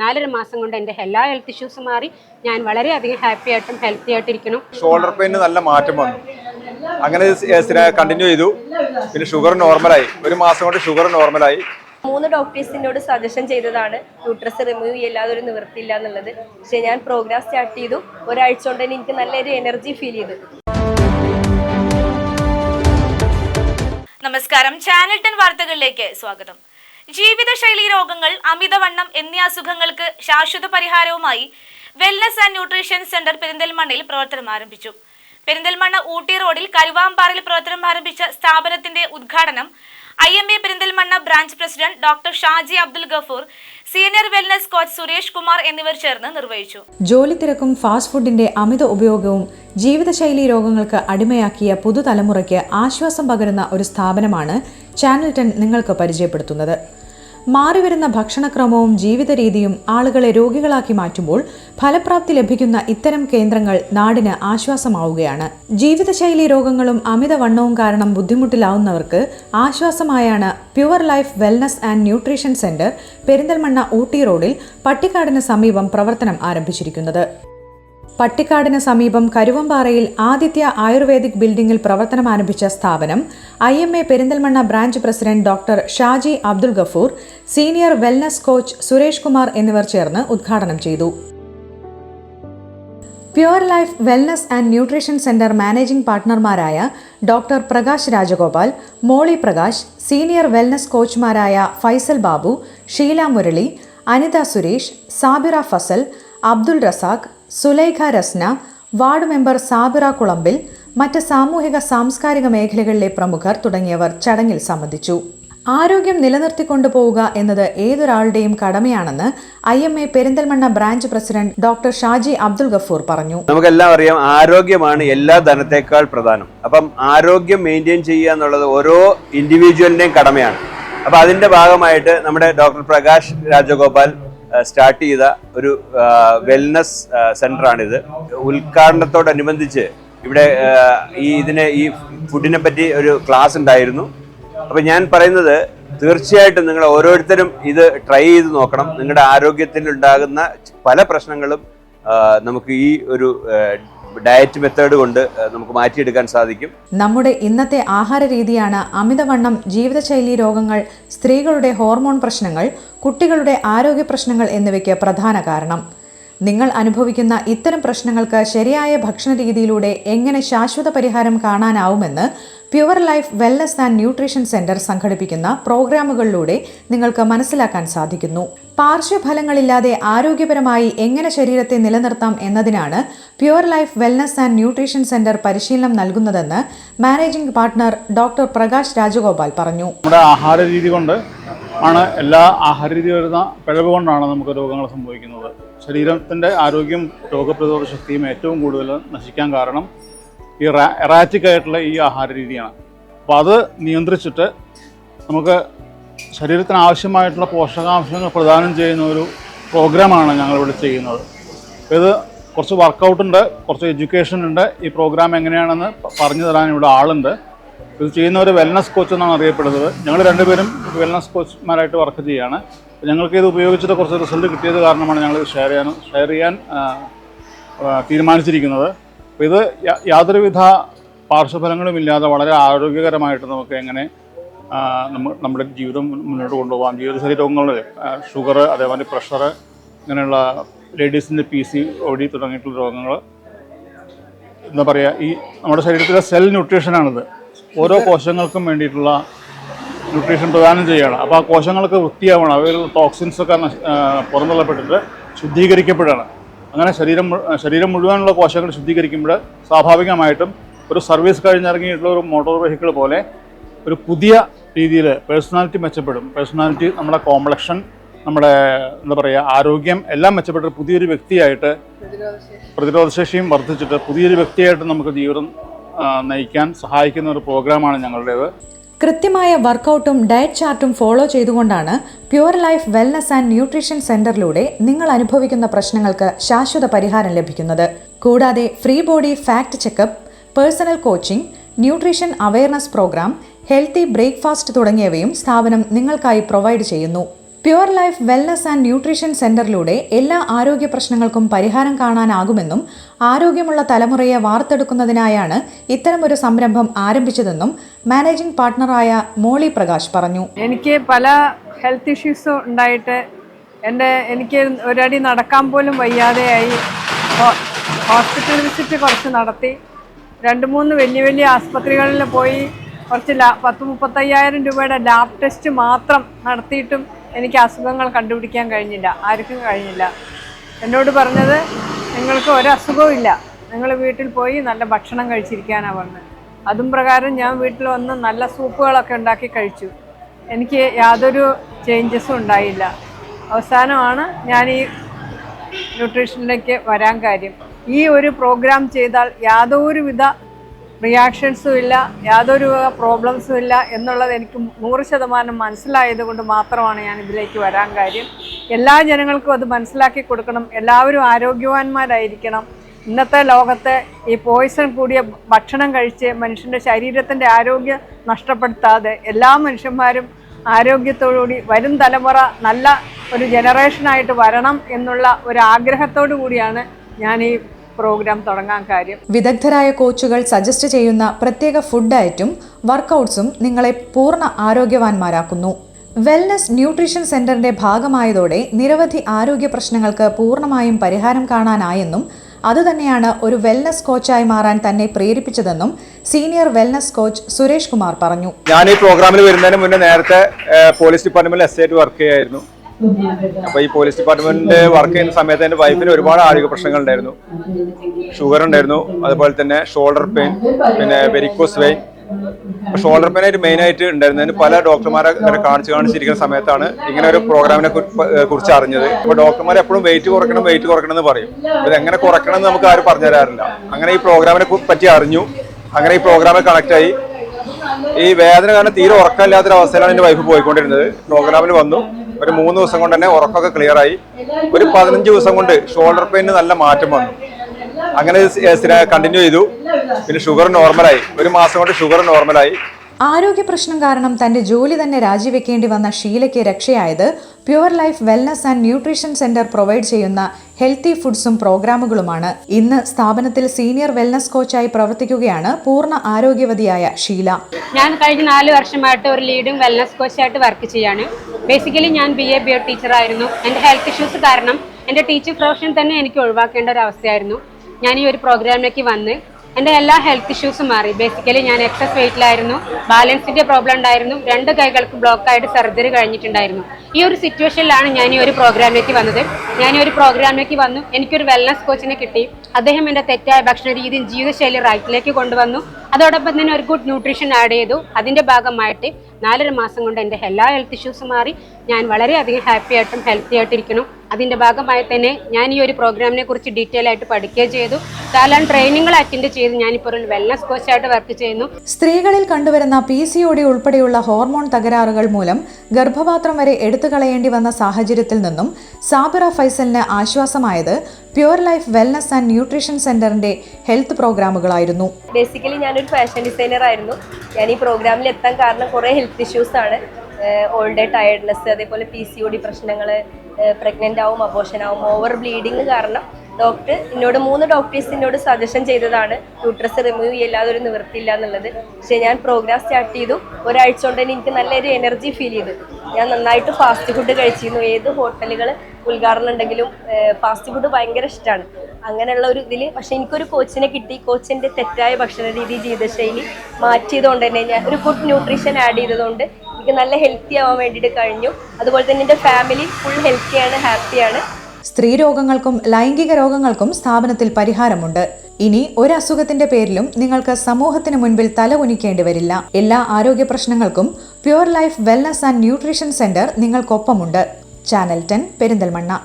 നാലര മാസം കൊണ്ട് എന്റെ എല്ലാ ഹെൽത്ത് ഇഷ്യൂസും മാറി. ഞാൻ വളരെയധികം ഹാപ്പി ആയിട്ടും ഹെൽത്തി ആയിട്ടിരിക്കുന്നു. ഷോൾഡർ പെയിന് നല്ല മാറ്റം വന്നു. അങ്ങനെ കണ്ടിന്യൂ ചെയ്തു. പിന്നെ ഷുഗർ നോർമലായി ഒരു മാസം കൊണ്ട് ഷുഗർ നോർമലായി മൂന്ന് ഡോക്ടേഴ്സിനോട് സജഷൻ ചെയ്തതാണ് യൂട്രസ് റിമൂവ് ചെയ്യല്ലാതെ ഒരു നിവൃത്തിയില്ല എന്നുള്ളത്. പക്ഷേ ഞാൻ പ്രോഗ്രാം സ്റ്റാർട്ട് ചെയ്തു. ഒരാഴ്ച കൊണ്ട് തന്നെ എനിക്ക് നല്ലൊരു എനർജി ഫീൽ ചെയ്തു. നമസ്കാരം. ചാനൽ ടെൻ വാർത്തകളിലേക്ക് സ്വാഗതം. ജീവിതശൈലി രോഗങ്ങൾ അമിതവണ്ണം എന്നീ അസുഖങ്ങൾക്ക് ശാശ്വത പരിഹാരവുമായി വെൽനസ് ആൻഡ് ന്യൂട്രീഷൻ സെന്റർ പെരിന്തൽമണ്ണയിൽ പ്രവർത്തനം ആരംഭിച്ചു. പെരിന്തൽമണ്ണ ഊട്ടി റോഡിൽ കരുവാമ്പാറയിൽ പ്രവർത്തനം ആരംഭിച്ച സ്ഥാപനത്തിന്റെ ഉദ്ഘാടനം I M A Perinthalmanna branch president doctor Shaji Abdul Gafoor senior wellness coach Suresh Kumar എന്നിവർ ചേർന്ന് നിർവഹിച്ചു. ജോലി തിരക്കും ഫാസ്റ്റ് ഫുഡിന്റെ അമിത ഉപയോഗവും ജീവിതശൈലി രോഗങ്ങൾക്ക് അടിമയാക്കിയ പുതുതലമുറയ്ക്ക് ആശ്വാസം പകരുന്ന ഒരു സ്ഥാപനമാണ് ചാനൽ ടെൻ നിങ്ങൾക്ക് പരിചയപ്പെടുത്തുന്നത്. മാറിവരുന്ന ഭക്ഷണക്രമവും ജീവിത രീതിയും ആളുകളെ രോഗികളാക്കി മാറ്റുമ്പോൾ ഫലപ്രാപ്തി ലഭിക്കുന്ന ഇത്തരം കേന്ദ്രങ്ങൾ നാടിന് ആശ്വാസമാവുകയാണ്. ജീവിതശൈലി രോഗങ്ങളും അമിതവണ്ണവും കാരണം ബുദ്ധിമുട്ടിലാവുന്നവർക്ക് ആശ്വാസമായാണ് Pure Life Wellness and Nutrition Centre Perinthalmanna Ooty റോഡിൽ പട്ടിക്കാടിന് സമീപം പ്രവർത്തനം ആരംഭിച്ചിരിക്കുന്നത്. പട്ടിക്കാടിന് സമീപം കരുവമ്പാറയിൽ ആദിത്യ ആയുർവേദിക് ബിൽഡിംഗിൽ പ്രവർത്തനം ആരംഭിച്ച സ്ഥാപനം I M A Perinthalmanna branch president doctor Shaji Abdul Gafoor senior wellness coach Suresh Kumar എന്നിവർ ചേർന്ന് ഉദ്ഘാടനം ചെയ്തു. Pure Life Wellness and Nutrition Centre managing പാർട്ട്ണർമാരായ doctor Prakash Rajagopal Molly Prakash senior wellness കോച്ചുമാരായ Faisal Babu Sheela Murali Anitha Suresh Sabira Fasal Abdul Razak Sulaikha Rasna ward member Sabira കുളമ്പിൽ മറ്റ് സാമൂഹിക സാംസ്കാരിക മേഖലകളിലെ പ്രമുഖർ തുടങ്ങിയവർ ചടങ്ങിൽ സംബന്ധിച്ചു. ആരോഗ്യം നിലനിർത്തിക്കൊണ്ടുപോവുക എന്നത് ഏതൊരാളുടെയും കടമയാണെന്ന് I M A Perinthalmanna branch president doctor Shaji Abdul Gafoor പറഞ്ഞു. നമുക്കെല്ലാം അറിയാം ആരോഗ്യമാണ് എല്ലാ ധനത്തെക്കാൾ പ്രധാനം. അപ്പം ആരോഗ്യം മെയിന്റെയിൻ ചെയ്യുക എന്നുള്ളത് ഓരോ ഇൻഡിവിജ്വലിന്റെയും കടമയാണ്. അപ്പൊ അതിന്റെ ഭാഗമായിട്ട് നമ്മുടെ ഡോക്ടർ പ്രകാശ് രാജഗോപാൽ സ്റ്റാർട്ട് ചെയ്ത ഒരു വെൽനസ് സെന്ററാണിത് ഉദ്ഘാടനത്തോടനുബന്ധിച്ച് ഇവിടെ ഈ ഇതിനെ ഈ ഫുഡിനെ പറ്റി ഒരു ക്ലാസ് ഉണ്ടായിരുന്നു. അപ്പോൾ ഞാൻ പറയുന്നത് തീർച്ചയായിട്ടും നിങ്ങൾ ഓരോരുത്തരും ഇത് ട്രൈ ചെയ്ത് നോക്കണം. നിങ്ങളുടെ ആരോഗ്യത്തിൽ ഉണ്ടാകുന്ന പല പ്രശ്നങ്ങളും നമുക്ക് ഈ ഒരു ഡയറ്റ് മെത്തേഡ് കൊണ്ട് നമുക്ക് മാറ്റിയെടുക്കാൻ സാധിക്കും. നമ്മുടെ ഇന്നത്തെ ആഹാര രീതിയാണ് അമിതവണ്ണം ജീവിതശൈലി രോഗങ്ങൾ സ്ത്രീകളുടെ ഹോർമോൺ പ്രശ്നങ്ങൾ കുട്ടികളുടെ ആരോഗ്യ പ്രശ്നങ്ങൾ എന്നിവയ്ക്ക് പ്രധാന കാരണം. നിങ്ങൾ അനുഭവിക്കുന്ന ഇത്തരം പ്രശ്നങ്ങൾക്ക് ശരിയായ ഭക്ഷണ രീതിയിലൂടെ എങ്ങനെ ശാശ്വത പരിഹാരം കാണാനാവുമെന്ന് Pure Life Wellness and Nutrition Centre സംഘടിപ്പിക്കുന്ന പ്രോഗ്രാമുകളിലൂടെ നിങ്ങൾക്ക് മനസ്സിലാക്കാൻ സാധിക്കുന്നു. പാർശ്വഫലങ്ങളില്ലാതെ ആരോഗ്യപരമായി എങ്ങനെ ശരീരത്തെ നിലനിർത്താം എന്നതിനാണ് Pure Life Wellness and Nutrition Centre പരിശീലനം നൽകുന്നതെന്ന് managing partner doctor Prakash Rajagopal പറഞ്ഞു. നമ്മുടെ ആഹാര രീതി കൊണ്ട് ആണ് എല്ലാ ആഹാര രീതി വരുന്ന പിഴവ് കൊണ്ടാണ് നമുക്ക് രോഗങ്ങൾ സംഭവിക്കുന്നത്. ശരീരത്തിന്റെ ആരോഗ്യം രോഗപ്രതിരോധ ശക്തിയും ഏറ്റവും കൂടുതൽ നശിക്കാൻ കാരണം ഈ എറാറ്റിക് ആയിട്ടുള്ള ഈ ആഹാര രീതിയാണ്. അപ്പോൾ അത് നിയന്ത്രിച്ചിട്ട് നമുക്ക് ശരീരത്തിന് ആവശ്യമായിട്ടുള്ള പോഷകാംശങ്ങൾ പ്രദാനം ചെയ്യുന്ന ഒരു പ്രോഗ്രാമാണ് ഞങ്ങളിവിടെ ചെയ്യുന്നത്. ഇത് കുറച്ച് വർക്കൗട്ടുണ്ട് കുറച്ച് എഡ്യൂക്കേഷൻ ഉണ്ട്. ഈ പ്രോഗ്രാം എങ്ങനെയാണെന്ന് പറഞ്ഞു തരാൻ ഇവിടെ ആളുണ്ട്. ഇത് ചെയ്യുന്ന ഒരു വെൽനസ് കോച്ച് എന്നാണ് അറിയപ്പെടുന്നത്. ഞങ്ങൾ രണ്ടുപേരും വെൽനസ് കോച്ച്മാരായിട്ട് വർക്ക് ചെയ്യുകയാണ്. ഞങ്ങൾക്ക് ഇത് ഉപയോഗിച്ചിട്ട് കുറച്ച് റിസൾട്ട് കിട്ടിയത് കാരണമാണ് ഞങ്ങൾ ഷെയർ ചെയ്യാൻ ഷെയർ ചെയ്യാൻ തീരുമാനിച്ചിരിക്കുന്നത്. അപ്പോൾ ഇത് യാതൊരുവിധ പാർശ്വഫലങ്ങളും ഇല്ലാതെ വളരെ ആരോഗ്യകരമായിട്ട് നമുക്ക് എങ്ങനെ നമ്മുടെ ജീവിതം മുന്നോട്ട് കൊണ്ടുപോകാം. ജീവിതശൈലി രോഗങ്ങളിൽ ഷുഗർ അതേപോലെ പ്രഷർ ഇങ്ങനെയുള്ള ലേഡീസിന്റെ പി സി ഒടി തുടങ്ങിയിട്ടുള്ള രോഗങ്ങൾ. എന്താ പറയുക ഈ നമ്മുടെ ശരീരത്തിലെ സെൽ ന്യൂട്രീഷനാണിത് ഓരോ കോശങ്ങൾക്കും വേണ്ടിയിട്ടുള്ള ന്യൂട്രീഷൻ പ്രദാനം ചെയ്യുകയാണ് അപ്പോൾ ആ കോശങ്ങൾക്ക് വൃത്തിയാവണം. അവയിൽ ടോക്സിൻസ് ഒക്കെ പുറന്തള്ളപ്പെട്ടിട്ട് ശുദ്ധീകരിക്കപ്പെടുകയാണ് അങ്ങനെ ശരീരം ശരീരം മുഴുവനുള്ള കോശങ്ങൾ ശുദ്ധീകരിക്കുമ്പോൾ സ്വാഭാവികമായിട്ടും ഒരു സർവീസ് കഴിഞ്ഞിറങ്ങിയിട്ടുള്ള ഒരു മോട്ടോർ വെഹിക്കിൾ പോലെ ഒരു പുതിയ രീതിയിൽ പേഴ്സണാലിറ്റി മെച്ചപ്പെടും. പേഴ്സണാലിറ്റി നമ്മുടെ കോംപ്ലക്ഷൻ നമ്മുടെ എന്താ പറയുക ആരോഗ്യം എല്ലാം മെച്ചപ്പെട്ട പുതിയൊരു വ്യക്തിയായിട്ട് പ്രതിരോധശേഷിയും വർദ്ധിച്ചിട്ട് പുതിയൊരു വ്യക്തിയായിട്ട് നമുക്ക് ജീവിതം നയിക്കാൻ സഹായിക്കുന്ന ഒരു പ്രോഗ്രാമാണ് ഞങ്ങളുടേത്. കൃത്യമായ വർക്കൗട്ടും ഡയറ്റ് ചാർട്ടും ഫോളോ ചെയ്തുകൊണ്ടാണ് Pure Life Wellness and Nutrition സെന്ററിലൂടെ നിങ്ങൾ അനുഭവിക്കുന്ന പ്രശ്നങ്ങൾക്ക് ശാശ്വത പരിഹാരം ലഭിക്കുന്നത്. കൂടാതെ free body fact checkup personal coaching nutrition awareness programme healthy breakfast തുടങ്ങിയവയും സ്ഥാപനം നിങ്ങൾക്കായി പ്രൊവൈഡ് ചെയ്യുന്നു. Pure Life Wellness and Nutrition സെന്ററിലൂടെ എല്ലാ ആരോഗ്യ പ്രശ്നങ്ങൾക്കും പരിഹാരം കാണാനാകുമെന്നും ആരോഗ്യമുള്ള തലമുറയെ വാർത്തെടുക്കുന്നതിനായാണ് ഇത്തരമൊരു സംരംഭം ആരംഭിച്ചതെന്നും മാനേജിംഗ് പാർട്ണറായ മോളി പ്രകാശ് പറഞ്ഞു. എനിക്ക് പല ഹെൽത്ത് ഇഷ്യൂസും ഉണ്ടായിട്ട് എന്റെ എനിക്ക് ഒരടി നടക്കാൻ പോലും വയ്യാതെയായി ഹോസ്പിറ്റൽ വിസിറ്റ് കുറച്ച് നടത്തി. രണ്ട് മൂന്ന് വലിയ വലിയ ആസ്പത്രികളിൽ പോയി കുറച്ച് ലാ പത്ത് മുപ്പത്തയ്യായിരം രൂപയുടെ ലാബ് ടെസ്റ്റ് മാത്രം നടത്തിയിട്ടും എനിക്ക് അസുഖങ്ങൾ കണ്ടുപിടിക്കാൻ കഴിഞ്ഞില്ല ആർക്കും കഴിഞ്ഞില്ല. എന്നോട് പറഞ്ഞത് നിങ്ങൾക്ക് ഒരസുഖവും ഇല്ല. നിങ്ങൾ വീട്ടിൽ പോയി നല്ല ഭക്ഷണം കഴിച്ചിരിക്കാനാണ് പറഞ്ഞത് അതും പ്രകാരം ഞാൻ വീട്ടിൽ വന്ന് നല്ല സൂപ്പുകളൊക്കെ ഉണ്ടാക്കി കഴിച്ചു. എനിക്ക് യാതൊരു ചേഞ്ചസും ഉണ്ടായില്ല. അവസാനമാണ് ഞാൻ ഈ ന്യൂട്രീഷനിലേക്ക് വരാൻ കാര്യം. ഈ ഒരു പ്രോഗ്രാം ചെയ്താൽ യാതൊരുവിധ റിയാക്ഷൻസും ഇല്ല യാതൊരു പ്രോബ്ലംസും ഇല്ല എന്നുള്ളത് എനിക്ക് നൂറ് ശതമാനം മനസ്സിലായത് കൊണ്ട് മാത്രമാണ് ഞാൻ ഇതിലേക്ക് വരാൻ കാര്യം. എല്ലാ ജനങ്ങൾക്കും അത് മനസ്സിലാക്കി കൊടുക്കണം. എല്ലാവരും ആരോഗ്യവാന്മാരായിരിക്കണം. ഇന്നത്തെ ലോകത്തെ ഈ പോയിസൺ കൂടിയ ഭക്ഷണം കഴിച്ച് മനുഷ്യന്റെ ശരീരത്തിന്റെ ആരോഗ്യം നഷ്ടപ്പെടുത്താതെ എല്ലാ മനുഷ്യന്മാരും ആരോഗ്യത്തോടുകൂടി വരും തലമുറ നല്ല ഒരു ജനറേഷനായിട്ട് വരണം എന്നുള്ള ഒരു ആഗ്രഹത്തോടു കൂടിയാണ് ഞാൻ ഈ പ്രോഗ്രാം തുടങ്ങാൻ കാര്യം. വിദഗ്ധരായ കോച്ചുകൾ സജസ്റ്റ് ചെയ്യുന്ന പ്രത്യേക ഫുഡ് ഡയറ്റും വർക്കൗട്ട്സും നിങ്ങളെ പൂർണ ആരോഗ്യവാന്മാരാക്കുന്നു. വെൽനസ് ന്യൂട്രീഷൻ സെന്ററിന്റെ ഭാഗമായതോടെ നിരവധി ആരോഗ്യ പ്രശ്നങ്ങൾക്ക് പൂർണമായും പരിഹാരം കാണാനായെന്നും അതുതന്നെയാണ് ഒരു വെൽനസ് കോച്ചായി മാറാൻ തന്നെ പ്രേരിപ്പിച്ചതെന്നും senior wellness coach Suresh Kumar പറഞ്ഞു. ഞാൻ ഈ പ്രോഗ്രാമിൽ വരുന്നതിന് മുന്നേ നേരത്തെ പോലീസ് ഡിപ്പാർട്ട്മെന്റിൽ എസ്റ്റേറ്റ് ആയിട്ട് വർക്ക് ചെയ്യായിരുന്നു. അപ്പൊ ഈ പോലീസ് ഡിപ്പാർട്ട്മെന്റിൽ വർക്ക് ചെയ്യുന്ന സമയത്ത് എന്റെ വൈഫിന് ഒരുപാട് ആരോഗ്യ പ്രശ്നങ്ങൾ ഉണ്ടായിരുന്നു ഷുഗർ ഉണ്ടായിരുന്നു അതുപോലെ തന്നെ ഷോൾഡർ പെയിൻ പിന്നെ വെരിക്കോസ് വെയിൻ ഷോൾഡർ പെയിൻ ആയിട്ട് മെയിൻ ആയിട്ട് ഉണ്ടായിരുന്നതിന് പല ഡോക്ടർമാരെ കാണിച്ച് കാണിച്ചിരിക്കുന്ന സമയത്താണ് ഇങ്ങനെ ഒരു പ്രോഗ്രാമിനെ കുറിച്ച് അറിഞ്ഞത്. അപ്പൊ ഡോക്ടർമാർ എപ്പോഴും വെയിറ്റ് കുറയ്ക്കണം വെയിറ്റ് കുറയ്ക്കണം എന്ന് പറയും. ഇത് എങ്ങനെ കുറയ്ക്കണം എന്ന് നമുക്ക് ആരും പറഞ്ഞു തരാറില്ല. അങ്ങനെ ഈ പ്രോഗ്രാമിനെ പറ്റി അറിഞ്ഞു. അങ്ങനെ ഈ പ്രോഗ്രാമിൽ ആയി. ഈ വേദന കാരണം തീരെ ഉറക്കമില്ലാത്തൊരവസ്ഥയിലാണ് എന്റെ വൈഫ് പോയിക്കൊണ്ടിരുന്നത്. പ്രോഗ്രാമിൽ വന്നു. ഒരു മൂന്ന് ദിവസം കൊണ്ട് തന്നെ ഉറക്കമൊക്കെ ക്ലിയർ ആയി. ഒരു പതിനഞ്ച് ദിവസം കൊണ്ട് ഷോൾഡർ പെയിന് നല്ല മാറ്റം വന്നു. അങ്ങനെ കണ്ടിന്യൂ ചെയ്തു. പിന്നെ ഷുഗർ നോർമലായി ഒരു മാസം കൊണ്ട് ഷുഗർ നോർമലായി ആരോഗ്യ പ്രശ്നം കാരണം തന്റെ ജോലി തന്നെ രാജിവെക്കേണ്ടി വന്ന ഷീലയ്ക്ക് രക്ഷയായത് Pure Life Wellness and Nutrition Centre provide ചെയ്യുന്ന ഹെൽത്തി ഫുഡ്സും പ്രോഗ്രാമുകളുമാണ്. ഇന്ന് സ്ഥാപനത്തിൽ സീനിയർ വെൽനസ് കോച്ചായി പ്രവർത്തിക്കുകയാണ് പൂർണ ആരോഗ്യവതിയായ ഷീല. ഞാൻ കഴിഞ്ഞ നാല് വർഷമായിട്ട് ഒരു ലീഡിംഗ് വെൽനസ് കോച്ചായിട്ട് വർക്ക് ചെയ്യാണ്. ബേസിക്കലി ഞാൻ ബി എ ബി ടീച്ചറായിരുന്നു എന്റെ ഹെൽത്ത് ഇഷ്യൂസ് കാരണം എന്റെ ടീച്ചിങ് പ്രൊഫഷൻ തന്നെ എനിക്ക് ഒഴിവാക്കേണ്ട ഒരു അവസ്ഥയായിരുന്നു. ഞാൻ ഈ ഒരു പ്രോഗ്രാമിലേക്ക് വന്ന് എന്റെ എല്ലാ ഹെൽത്ത് ഇഷ്യൂസും മാറി. ബേസിക്കലി ഞാൻ എക്സസ് വെയിറ്റിലായിരുന്നു ബാലൻസിന്റെ പ്രോബ്ലം ഉണ്ടായിരുന്നു. രണ്ട് കൈകൾക്ക് ബ്ലോക്കായിട്ട് സർജറി കഴിഞ്ഞിട്ടുണ്ടായിരുന്നു. ഈ ഒരു സിറ്റുവേഷനിലാണ് ഞാൻ ഈ ഒരു പ്രോഗ്രാമിലേക്ക് വന്നത്. ഞാൻ ഈ ഒരു പ്രോഗ്രാമിലേക്ക് വന്നു. എനിക്കൊരു വെൽനസ് കോച്ചിനെ കിട്ടി. അദ്ദേഹം എന്റെ തെറ്റായ ഭക്ഷണ രീതിയും ജീവിതശൈലി റൈറ്റിലേക്ക് കൊണ്ടുവന്നു. അതോടൊപ്പം തന്നെ ഒരു ഗുഡ് ന്യൂട്രീഷൻ ആഡ് ചെയ്തു. അതിന്റെ ഭാഗമായിട്ട് നാലര മാസം കൊണ്ട് എന്റെ എല്ലാ ഹെൽത്ത് ഇഷ്യൂസും മാറി. ഞാൻ വളരെയധികം ഹാപ്പി ആയിട്ടും ഹെൽത്തി ആയിട്ടിരിക്കുന്നു. അതിന്റെ ഭാഗമായി തന്നെ ഞാൻ ഈ ഒരു പ്രോഗ്രാമിനെ കുറിച്ച് ഡീറ്റെയിൽ ആയിട്ട് പഠിക്കുകയും ചെയ്തു. ധാരാളം ട്രെയിനിങ്ങൾ അറ്റൻഡ് ചെയ്ത് ഞാനിപ്പോൾ ഒരു വെൽനസ് കോച്ചായിട്ട് വർക്ക് ചെയ്യുന്നു. സ്ത്രീകളിൽ കണ്ടുവരുന്ന പി സി ഒ ഡി ഉൾപ്പെടെയുള്ള ഹോർമോൺ തകരാറുകൾ മൂലം ഗർഭപാത്രം വരെ എടുത്തു കളയേണ്ടി വന്ന സാഹചര്യത്തിൽ നിന്നും സാബിറ ഫൈസലിന് ആശ്വാസമായത് Pure Life Wellness and Nutrition സെന്ററിന്റെ ഹെൽത്ത് പ്രോഗ്രാമുകളായിരുന്നു ബേസിക്കലി ഞാനൊരു ഫാഷൻ ഡിസൈനർ ആയിരുന്നു. ഞാൻ ഈ പ്രോഗ്രാമിൽ എത്താൻ കാരണം കുറേ ഹെൽത്ത് ഇഷ്യൂസ് ആണ്. ഓൾഡ് ഡേ ടയർഡ്നെസ് അതേപോലെ പി സി ഒ ഡി പ്രശ്നങ്ങൾ പ്രഗ്നന്റ് ആവും അബോഷൻ ആവും ഓവർ ബ്ലീഡിങ് കാരണം ഡോക്ടർ എന്നോട് മൂന്ന് ഡോക്ടേഴ്സ് എന്നോട് സജഷൻ ചെയ്തതാണ് യൂട്രസ് റിമൂവ് ചെയ്യാതെ ഒരു നിവൃത്തിയില്ല എന്നുള്ളത്. പക്ഷേ ഞാൻ പ്രോഗ്രാം സ്റ്റാർട്ട് ചെയ്തു ഒരാഴ്ച കൊണ്ട് തന്നെ എനിക്ക് നല്ലൊരു എനർജി ഫീൽ ചെയ്തു. ഞാൻ നന്നായിട്ട് ഫാസ്റ്റ് ഫുഡ് കഴിച്ചിരുന്നു. ഏത് ഹോട്ടലുകൾ ഉദ്ഘാടനം ഉണ്ടെങ്കിലും ഫാസ്റ്റ് ഫുഡ് ഭയങ്കര ഇഷ്ടമാണ്. അങ്ങനെയുള്ള ഒരു ഇതിൽ പക്ഷേ എനിക്കൊരു കോച്ചിനെ കിട്ടി. കോച്ചിന്റെ തെറ്റായ ഭക്ഷണ രീതി ജീവിതശൈലി മാറ്റിയതുകൊണ്ട് തന്നെ ഞാൻ ഒരു ഫുഡ് ന്യൂട്രീഷൻ ആഡ് ചെയ്തതുകൊണ്ട് എനിക്ക് നല്ല ഹെൽത്തി ആവാൻ വേണ്ടിയിട്ട് കഴിഞ്ഞു. അതുപോലെ തന്നെ എന്റെ ഫാമിലി ഫുൾ ഹെൽത്തിയാണ് ഹാപ്പിയാണ് സ്ത്രീ രോഗങ്ങൾക്കും ലൈംഗിക രോഗങ്ങൾക്കും സ്ഥാപനത്തിൽ പരിഹാരമുണ്ട്. ഇനി ഒരു അസുഖത്തിന്റെ പേരിലും നിങ്ങൾക്ക് സമൂഹത്തിന് മുൻപിൽ തല കുനിക്കേണ്ടി വരില്ല. എല്ലാ ആരോഗ്യ പ്രശ്നങ്ങൾക്കും Pure Life Wellness and Nutrition Centre നിങ്ങൾക്കൊപ്പമുണ്ട്. Channel ten Perinthalmanna.